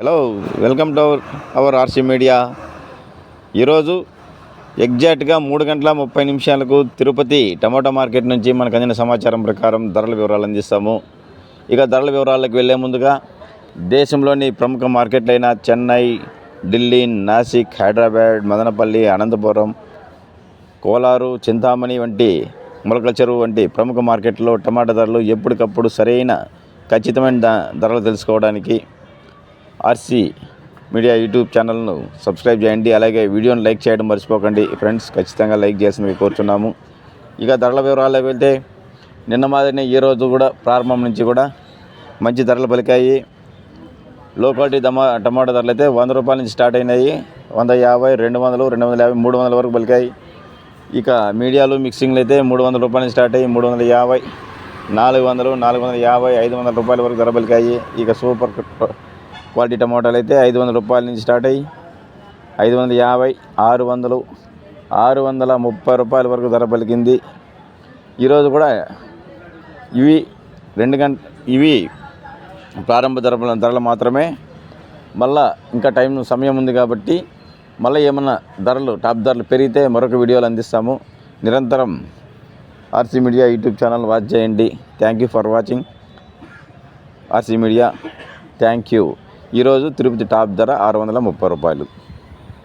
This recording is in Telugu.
Hello welcome to our RC media ఈరోజు ఎగ్జాక్ట్గా మూడు గంటల ముప్పై నిమిషాలకు తిరుపతి టమాటా మార్కెట్ నుంచి మనకు అందిన సమాచారం ప్రకారం ధరల వివరాలు అందిస్తాము. ఇక ధరల వివరాలకు వెళ్ళే ముందుగా దేశంలోని ప్రముఖ మార్కెట్లైన చెన్నై ఢిల్లీ నాసిక్ హైదరాబాద్ మదనపల్లి అనంతపురం కోలారు చింతామణి వంటి మొలకల చెరువు వంటి ప్రముఖ మార్కెట్లో టమాటా ధరలు ఎప్పటికప్పుడు సరైన ఖచ్చితమైన ధరలు తెలుసుకోవడానికి ఆర్సీ మీడియా యూట్యూబ్ ఛానల్ను సబ్స్క్రైబ్ చేయండి. అలాగే వీడియోను లైక్ చేయడం మర్చిపోకండి. ఫ్రెండ్స్ ఖచ్చితంగా లైక్ చేసి కోరుచున్నాము. ఇక ధరల వివరాల్లో వెళ్తే నిన్న మాదిరినే ఈరోజు రోజు కూడా ప్రారంభం నుంచి కూడా మంచి ధరలు పలికాయి. లో క్వాలిటీ టమా టమాటా ధరలు అయితే వంద రూపాయల నుంచి స్టార్ట్ అయినాయి. వంద యాభై రెండు వందలు రెండు వందల యాభై మూడు వందల వరకు పలికాయి. ఇక మీడియాలు మిక్సింగ్లు అయితే మూడు వందల రూపాయల నుంచి స్టార్ట్ అయ్యి మూడు వందల యాభై నాలుగు వందలు నాలుగు వందల యాభై ఐదు వందల రూపాయల వరకు ధర పలికాయి. ఇక సూపర్ క్వాలిటీ టమాటాలు అయితే ఐదు వందల రూపాయల నుంచి స్టార్ట్ అయ్యి ఐదు వందల యాభై ఆరు వందలు ఆరు వందల ముప్పై రూపాయల వరకు ధర పలికింది. ఈరోజు కూడా ఇవి రెండు గంట ఇవి ప్రారంభ ధరల ధరలు మాత్రమే. మళ్ళా ఇంకా టైం సమయం ఉంది కాబట్టి మళ్ళీ ఏమన్నా ధరలు టాప్ ధరలు పెరిగితే మరొక వీడియోలు అందిస్తాము. నిరంతరం RC media YouTube channel watch చేయండి. Thank you for watching RC media thank you ఈరోజు తిరుపతి టాప్ ధర ఆరు వందల ముప్పై రూపాయలు.